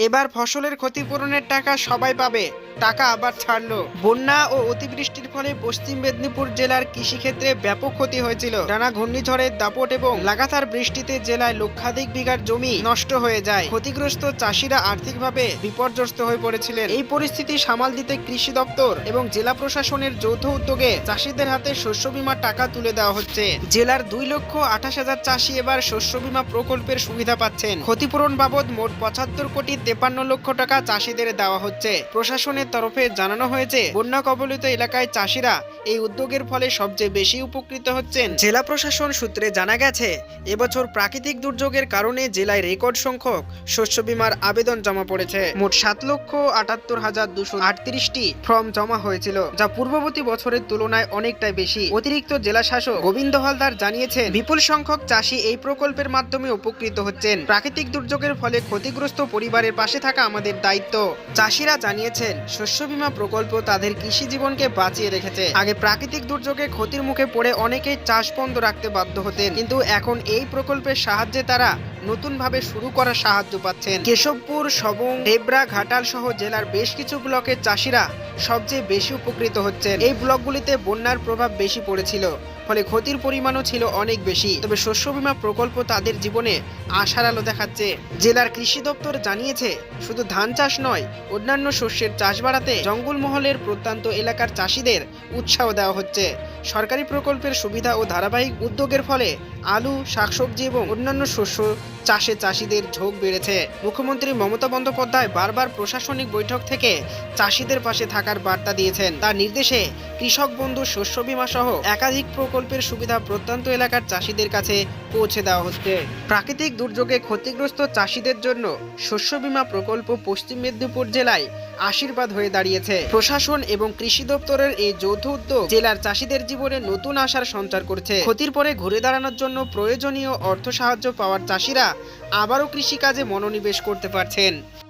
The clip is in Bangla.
এবার ফসলের ক্ষতিপূরণের টাকা সবাই পাবে। টাকা আবার ছাড়লো। বন্যা ও অতিবৃষ্টির ফলে পশ্চিম মেদিনীপুর জেলার কৃষিক্ষেত্রে ব্যাপক ক্ষতি হয়েছিল। টানা ঘূর্ণিঝড়ের দাপট এবং লাগাতার বৃষ্টিতে জেলায় লক্ষাধিক বিঘার জমি নষ্ট হয়ে যায়। ক্ষতিগ্রস্ত চাষিরা আর্থিকভাবে বিপর্যস্ত হয়ে পড়েছিলেন। এই পরিস্থিতি সামাল দিতে কৃষি দপ্তর এবং জেলা প্রশাসনের যৌথ উদ্যোগে চাষিদের হাতে শস্য বীমার টাকা তুলে দেওয়া হচ্ছে। জেলার দুই লক্ষ আঠাশ হাজার চাষি এবার শস্য বীমা প্রকল্পের সুবিধা পাচ্ছেন। ক্ষতিপূরণ বাবদ মোট পঁচাত্তর কোটি তেপান্ন লক্ষ টাকা চাষিদের দেওয়া হচ্ছে। প্রশাসনের তরফে জানানো হয়েছে, বন্যা কবলিত এলাকায় চাষিরা এই উদ্যোগের ফলে সবচেয়ে বেশি উপকৃত হচ্ছেন। জেলা প্রশাসন সূত্রে জানা গেছে, এবছর প্রাকৃতিক দুর্যোগের কারণে জেলায় রেকর্ড সংখ্যক শস্য বীমার আবেদন জমা পড়েছে। মোট সাত লক্ষ আটাত্তর হাজার দুশো আটত্রিশটি ফর্ম জমা হয়েছিল, যা পূর্ববর্তী বছরের তুলনায় অনেকটাই বেশি। অতিরিক্ত জেলা শাসক গোবিন্দ হালদার জানিয়েছেন, বিপুল সংখ্যক চাষি এই প্রকল্পের মাধ্যমে উপকৃত হচ্ছেন। প্রাকৃতিক দুর্যোগের ফলে ক্ষতিগ্রস্ত পরিবারের পাশে থাকা আমাদের দায়িত্ব। চাষিরা জানিয়েছেন শস্য বীমা প্রকল্প তাদের কৃষি জীবনকে বাঁচিয়ে রেখেছে। আগে প্রাকৃতিক দুর্যোগে ক্ষতির মুখে পড়ে অনেকেই চাষ বন্ধ রাখতে বাধ্য হতেন। কিন্তু এখন এই প্রকল্পের সাহায্যে তারা নতুনভাবে শুরু করার সাহায্য পাচ্ছেন। কেশবপুর, সবং ডেবরা ঘাটাল সহ জেলার বেশ কিছু ব্লকের চাষিরা সবচেয়ে বেশি উপকৃত হচ্ছেন। এই ব্লকগুলিতে বন্যার প্রভাব বেশি পড়েছিল, ফলে ক্ষতির পরিমাণও ছিল অনেক বেশি। তবে শস্য বীমা প্রকল্প তাদের জীবনে আশার আলো দেখাচ্ছে। জেলার কৃষি দপ্তর জানিয়েছে, শুধু ধান চাষ নয়, অন্যান্য শস্যের চাষ বাড়াতে জঙ্গলমহলের প্রত্যন্ত এলাকার চাষিদের উৎসাহ দেওয়া হচ্ছে। সরকারি প্রকল্পের সুবিধা ও ধারাবাহিক উদ্যোগের ফলে আলু, শাকসবজি এবং অন্যান্য শস্য চাষে চাষিদের ঝোঁক বেড়েছে। মুখ্যমন্ত্রী মমতা বন্দ্যোপাধ্যায় বারবার প্রশাসনিক বৈঠক থেকে চাষিদের পাশে থাকার বার্তা দিয়েছেন। তার নির্দেশে কৃষক বন্ধু শস্য বীমা সহ একাধিক প্রকল্পের সুবিধা প্রত্যন্ত এলাকার চাষিদের কাছে পৌঁছে দেওয়া হচ্ছে। প্রাকৃতিক দুর্যোগে ক্ষতিগ্রস্ত চাষিদের জন্য শস্য বীমা প্রকল্প পশ্চিম মেদিনীপুর জেলায় আশীর্বাদ হয়ে দাঁড়িয়েছে। প্রশাসন এবং কৃষি দপ্তরের এই যৌথ উদ্যোগ জেলার চাষিদের জীবনে নতুন আশার সঞ্চার করছে। ক্ষতির পরে ঘুরে দাঁড়ানোর জন্য প্রয়োজনীয় অর্থ সাহায্য পাওয়ার চাষিরা আবারও কৃষিকাজে মনোনিবেশ করতে পারছেন।